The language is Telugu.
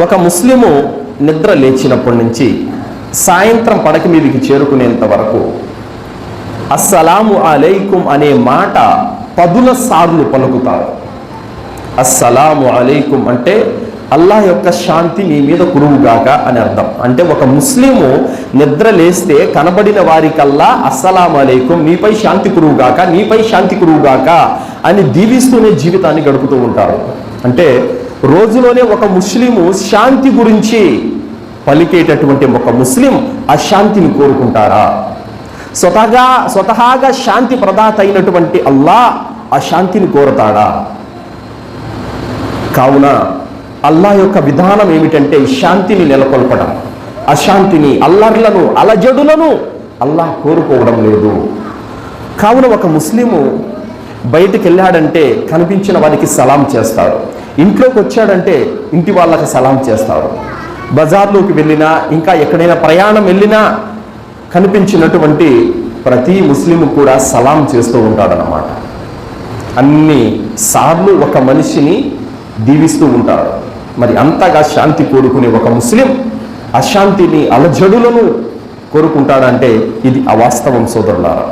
ఒక ముస్లిము నిద్ర లేచినప్పటి నుంచి సాయంత్రం పడక మీదకి చేరుకునేంత వరకు అస్సలాము అలైకుం అనే మాట పదుల సార్లు పలుకుతారు. అస్సలాము అలైకుం అంటే అల్లాహ్ యొక్క శాంతి మీ మీద కురువుగాక అని అర్థం. అంటే ఒక ముస్లిము నిద్ర లేస్తే కనబడిన వారికల్లా అస్సలాము అలైకుం మీపై శాంతి కురువుగాక నీపై శాంతి కురువుగాక అని దీవిస్తూనే జీవితాన్ని గడుపుతూ ఉంటారు. అంటే రోజులోనే ఒక ముస్లిము శాంతి గురించి పలికేటటువంటి ఒక ముస్లిం అశాంతిని కోరుకుంటారా? స్వతహాగా స్వతహాగా శాంతి ప్రదాత అయినటువంటి అల్లా అశాంతిని కోరతాడా? కావున అల్లా యొక్క విధానం ఏమిటంటే శాంతిని నెలకొల్పడం. అశాంతిని అల్లర్లను అలజడులను అల్లాహ్ కోరుకోవడం లేదు. కావున ఒక ముస్లిము బయటికి వెళ్ళాడంటే కనిపించిన వారికి సలాం చేస్తాడు. ఇంట్లోకి వచ్చాడంటే ఇంటి వాళ్ళకి సలాం చేస్తాడు. బజార్లోకి వెళ్ళినా ఇంకా ఎక్కడైనా ప్రయాణం వెళ్ళినా కనిపించినటువంటి ప్రతి ముస్లిం కూడా సలాం చేస్తూ ఉంటాడనమాట అన్ని సార్లు ఒక మనిషిని దీవిస్తూ ఉంటాడు. మరి అంతగా శాంతి కోరుకునే ఒక ముస్లిం అశాంతిని అలజడులను కోరుకుంటాడంటే ఇది అవాస్తవం సోదరులారా.